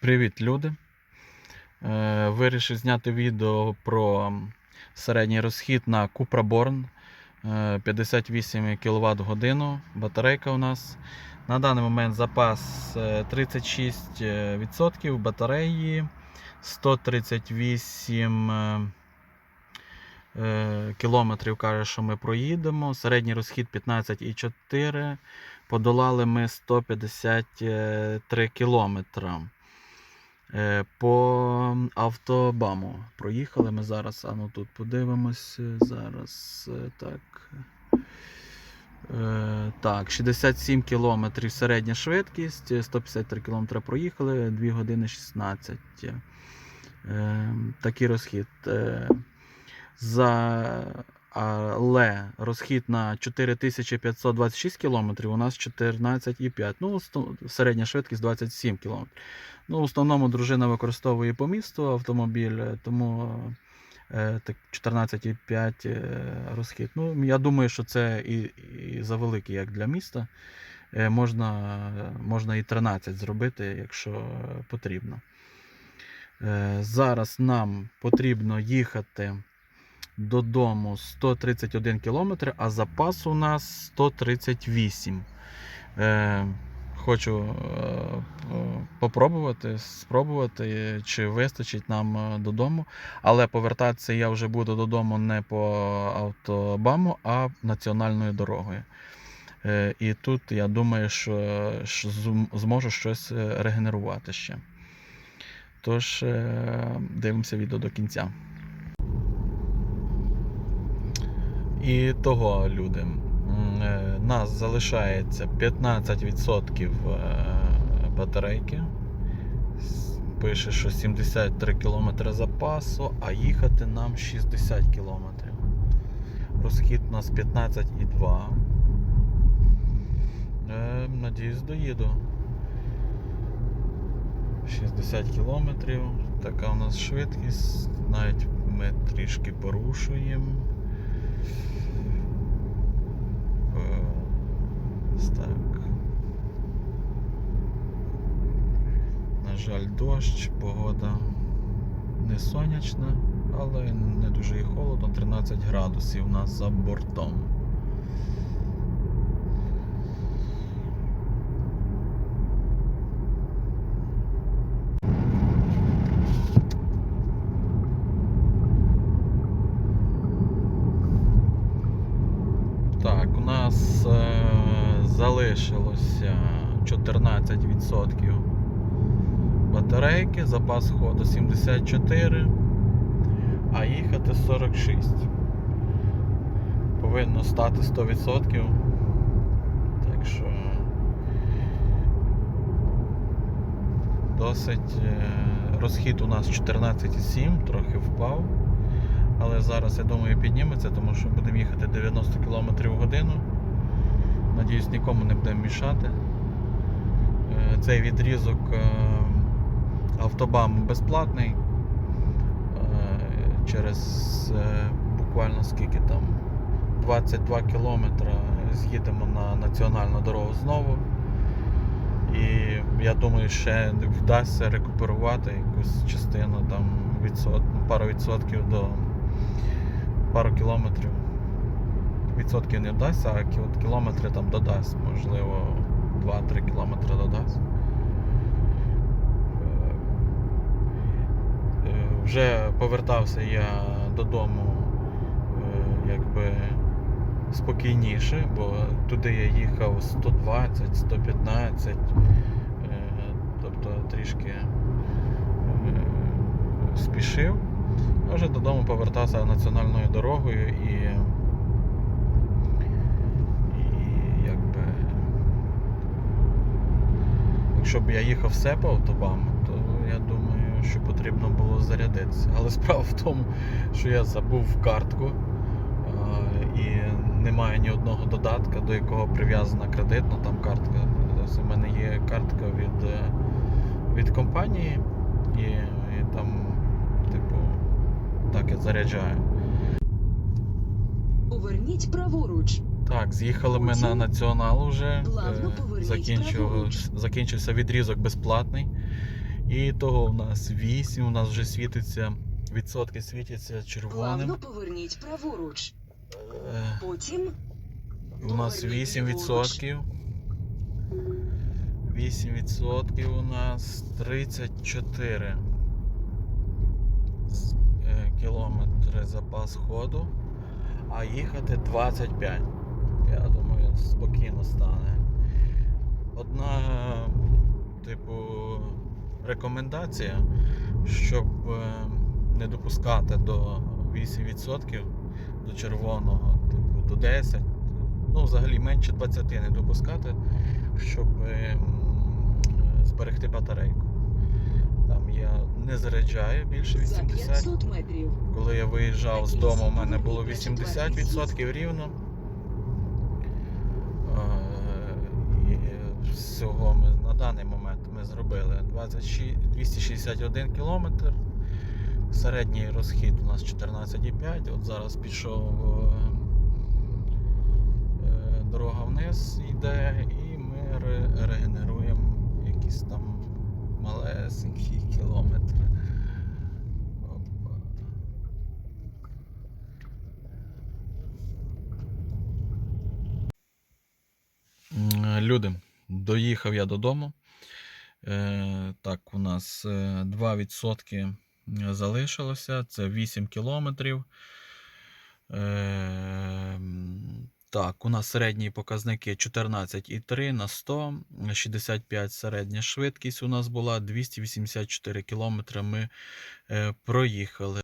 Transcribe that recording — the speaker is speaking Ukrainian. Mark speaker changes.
Speaker 1: Привіт, люди! Е, Вирішив зняти відео про середній розхід на Born. Е, 58 кВт годину. Батарейка у нас. На даний момент запас е, 36% батареї, 138 е, е, кілометрів каже, що ми проїдемо. Середній розхід 15,4. Подолали ми 153 кілометра. Е, По автобаму проїхали ми зараз. А ну тут подивимось. е, Зараз е, так. Так, 67 км середня швидкість, е, 153 км проїхали, 2 години 16. Е, Такий розхід. За, але розхід на 4526 км у нас 14,5. Ну, середня швидкість 27 км. Ну, в основному дружина використовує по місту автомобіль, е, тому е, так 14,5 е, розхід. Ну, я думаю, що це і, і завеликий як для міста. Е, можна, можна і 13 зробити, якщо е, потрібно. Е, зараз нам потрібно їхати додому 131 км, а запас у нас 138. Е, хочу е, попробувати, спробувати, чи вистачить нам е, додому. Але повертатися я вже буду додому не по автобаму, а національною дорогою. Е, І тут я думаю, що зможу щось регенерувати ще. Тож, дивимося відео до кінця. І того, люди. е, Нас залишається 15% е, батарейки. Пише, що 73 км запасу, а їхати нам 60 км. Розхід у нас 15,2. Е, Надіюсь, доїду. 60 км. Така у нас швидкість. Навіть ми трішки порушуємо. Е, так. На жаль, дощ, погода не сонячна, але не дуже і холодно, 13 градусів у нас за бортом. Так, у нас е, залишилося 14% батарейки, запас ходу 74, а їхати 46. Повинно стати 100%. Так що досить е, розхід у нас 14,7, трохи впав. Але зараз, я думаю, підніметься, тому що будемо їхати 90 км в годину. Надіюсь, нікому не будемо мішати. Е, Цей відрізок е, автобам безплатний. Е, Через буквально скільки там 22 км з'їдемо на національну дорогу знову. І я думаю, ще вдасться рекуперувати якусь частину там відсот, пару відсотків до пару кілометрів. Відсотків не вдасться, а от кілометри там додасть, можливо, 2-3 кілометри додасть. Е, е, Вже повертався я додому е, якби спокійніше, бо туди я їхав 120, 115, е, тобто трішки спішив. Вже додому повертався національною дорогою і якби. Якщо б я їхав все по автобаму, то я думаю, що потрібно було зарядитися. Але справа в тому, що я забув картку і немає ні одного додатка, до якого прив'язана кредитна там картка. Тобто У мене є картка від, е, від компанії, і, і там, типу, так я заряджаю.
Speaker 2: Поверніть праворуч.
Speaker 1: Так, з'їхали ми на націонал уже. Е, закінчився відрізок безплатний. І того у нас 8, у нас вже світиться, відсотки світяться червоним.
Speaker 2: Плавно поверніть праворуч.
Speaker 1: Е,
Speaker 2: Потім
Speaker 1: У нас 8 відсотків. 8 відсотків у нас 34 е, кілометри запас ходу, а їхати 25. Я думаю, спокійно стане. Одна, типу, рекомендація, щоб е, не допускати до 8% до червоного, типу, до 10%, ну, взагалі менше 20 не допускати, щоб ем, зберегти батарейку. Там я не заряджаю більше 80.
Speaker 2: 500 метрів.
Speaker 1: Коли я виїжджав з дому, у мене було 80% рівно. Всього ми на даний момент ми зробили 26, 261 кілометр. Середній розхід у нас 14,5. От зараз пішов е, е, дорога вниз йде, і ми ре- регенеруємо якісь там малесенькі кілометри. Люди, доїхав я додому. Е, так, у нас е, 2% залишилося, це 8 кілометрів. Е, так, у нас середні показники 14,3 на 100, 65 середня швидкість у нас була, 284 кілометри ми е, проїхали.